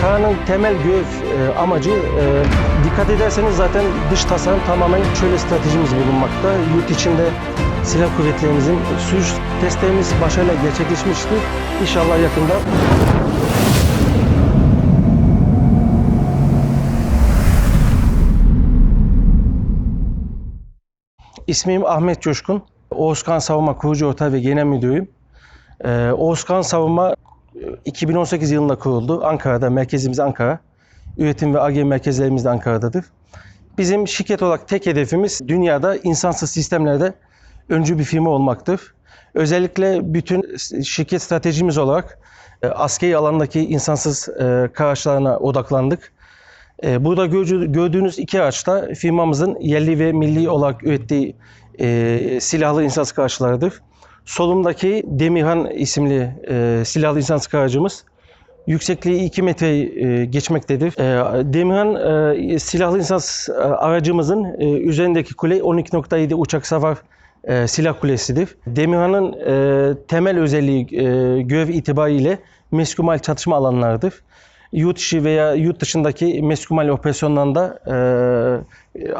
Kaan'ın temel görev e, amacı e, dikkat ederseniz zaten dış tasarım tamamen şöyle stratejimiz bulunmakta. Yurt içinde silah kuvvetlerimizin sürüş testlerimiz başarıyla gerçekleşmiştir. İnşallah yakında İsmim Ahmet Coşkun. Oğuzkan Savunma Kurucu Ortağı ve Genel Müdürüyüm. Ee, Oğuzkan Savunma 2018 yılında kuruldu. Ankara'da, merkezimiz Ankara. Üretim ve ARGE merkezlerimiz de Ankara'dadır. Bizim şirket olarak tek hedefimiz dünyada insansız sistemlerde öncü bir firma olmaktır. Özellikle bütün şirket stratejimiz olarak e, askeri alandaki insansız e, araçlarına odaklandık. E, Burada gördüğünüz iki araçta firmamızın yerli ve milli olarak ürettiği silahlı insansız araçlarıdır. Solumdaki Demirhan isimli e, silahlı insansız aracımız yüksekliği 2 metreyi e, geçmektedir. E, Demirhan e, silahlı insansız e, aracımızın e, üzerindeki kule 12.7 uçak savar e, silah kulesidir. Demirhan'ın e, temel özelliği e, görev itibariyle meskumal çatışma alanlarıdır yurt içi veya yurt dışındaki meskumal operasyonlarında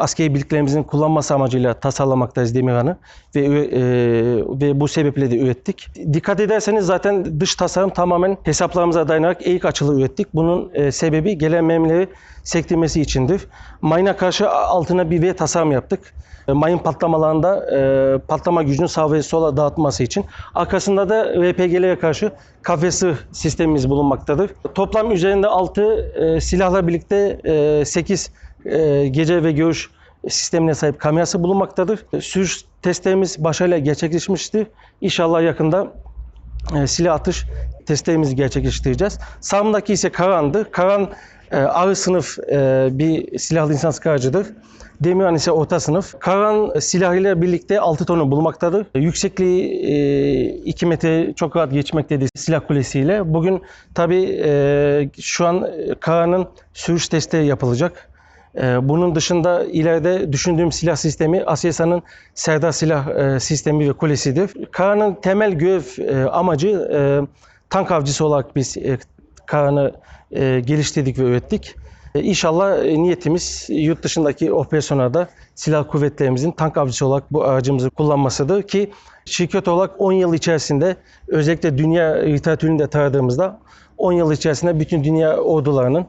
askeri birliklerimizin kullanması amacıyla tasarlamaktayız Demirhan'ı ve e, ve bu sebeple de ürettik. Dikkat ederseniz zaten dış tasarım tamamen hesaplarımıza dayanarak eğik açılı ürettik. Bunun e, sebebi gelen mermileri sektirmesi içindir. Mayına karşı altına bir V tasarım yaptık. E, Mayın patlamalarında e, patlama gücünü sağ ve sola dağıtması için. Arkasında da RPG'lere karşı kafesi sistemimiz bulunmaktadır. Toplam üzerinde 6 silahla birlikte 8 gece ve görüş sistemine sahip kamerası bulunmaktadır. E, Sürüş testlerimiz başarıyla gerçekleşmiştir. İnşallah yakında e, silah atış testlerimizi gerçekleştireceğiz. Sağımdaki ise Karan'dı. Karan e, ağır sınıf e, bir silahlı insan sıkarcıdır. Demirhan ise orta sınıf. Karan e, silahıyla birlikte 6 tonu bulmaktadır. E, Yüksekliği e, 2 metre çok rahat geçmektedir silah kulesiyle. Bugün tabii e, şu an e, Karan'ın sürüş testi yapılacak. Ee, Bunun dışında ileride düşündüğüm silah sistemi Aselsan'ın Serdar silah e, sistemi ve kulesidir. Karan'ın temel görev e, amacı e, tank avcısı olarak biz Karan'ı e, geliştirdik ve ürettik. E, İnşallah e, niyetimiz yurt dışındaki operasyonlarda silah kuvvetlerimizin tank avcısı olarak bu aracımızı kullanmasıdır ki şirket olarak 10 yıl içerisinde özellikle dünya literatürünü de taradığımızda 10 yıl içerisinde bütün dünya ordularının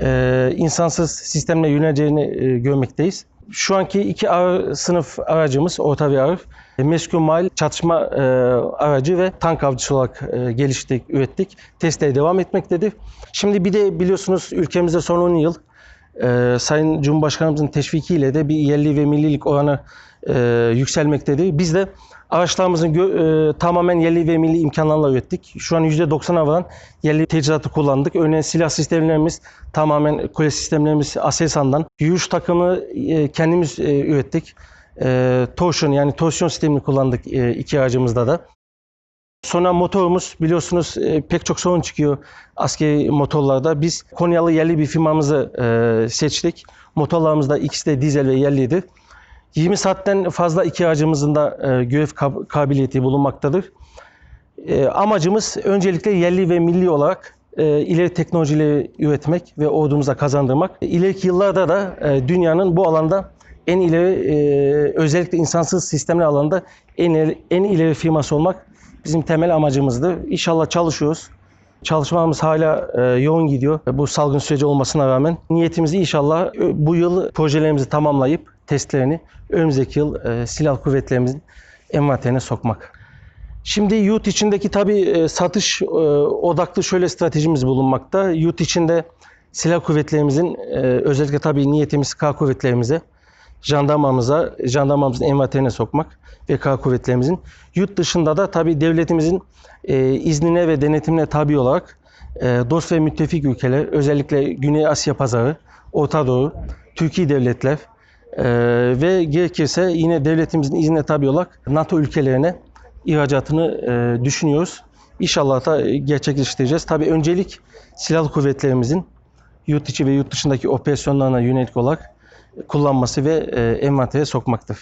e, insansız sistemle yöneleceğini e, görmekteyiz. Şu anki iki ağır sınıf aracımız, orta ve ağır, meskun mal çatışma e, aracı ve tank avcısı olarak e, geliştirdik, ürettik. Testleri devam etmektedir. Şimdi bir de biliyorsunuz ülkemizde son 10 yıl e, Sayın Cumhurbaşkanımızın teşvikiyle de bir yerli ve millilik oranı e, yükselmektedir. Biz de araçlarımızın e, tamamen yerli ve milli imkanlarla ürettik. Şu an %90'a varan yerli teçhizatı kullandık. Örneğin silah sistemlerimiz tamamen kule sistemlerimiz Aselsan'dan. Yürüyüş takımı e, kendimiz e, ürettik. E, torsion yani torsiyon sistemini kullandık e, iki aracımızda da. Sonra motorumuz biliyorsunuz e, pek çok sorun çıkıyor askeri motorlarda. Biz Konyalı yerli bir firmamızı e, seçtik. Motorlarımız da ikisi de dizel ve yerliydi. 20 saatten fazla iki aracımızın da e, görev kab- kabiliyeti bulunmaktadır. E, amacımız öncelikle yerli ve milli olarak e, ileri teknolojileri üretmek ve ordumuza kazandırmak. İleriki yıllarda da e, dünyanın bu alanda en ileri e, özellikle insansız sistemler alanında en ileri, en ileri firması olmak bizim temel amacımızdı. İnşallah çalışıyoruz. Çalışmamız hala e, yoğun gidiyor bu salgın süreci olmasına rağmen. Niyetimiz inşallah e, bu yıl projelerimizi tamamlayıp testlerini önümüzdeki yıl e, silah kuvvetlerimizin envanterine sokmak. Şimdi yurt içindeki tabii e, satış e, odaklı şöyle stratejimiz bulunmakta. Yurt içinde silah kuvvetlerimizin özellikle tabii niyetimiz K kuvvetlerimize, jandarmamıza, jandarmamızın envanterine sokmak ve K kuvvetlerimizin. Yurt dışında da tabii devletimizin e, iznine ve denetimine tabi olarak e, dost ve müttefik ülkeler, özellikle Güney Asya pazarı, Orta Doğu, Türkiye devletler e, ve gerekirse yine devletimizin iznine tabi olarak NATO ülkelerine ihracatını e, düşünüyoruz. İnşallah da gerçekleştireceğiz. Tabii öncelik silahlı kuvvetlerimizin yurt içi ve yurt dışındaki operasyonlarına yönelik olarak kullanması ve e, envantere sokmaktır.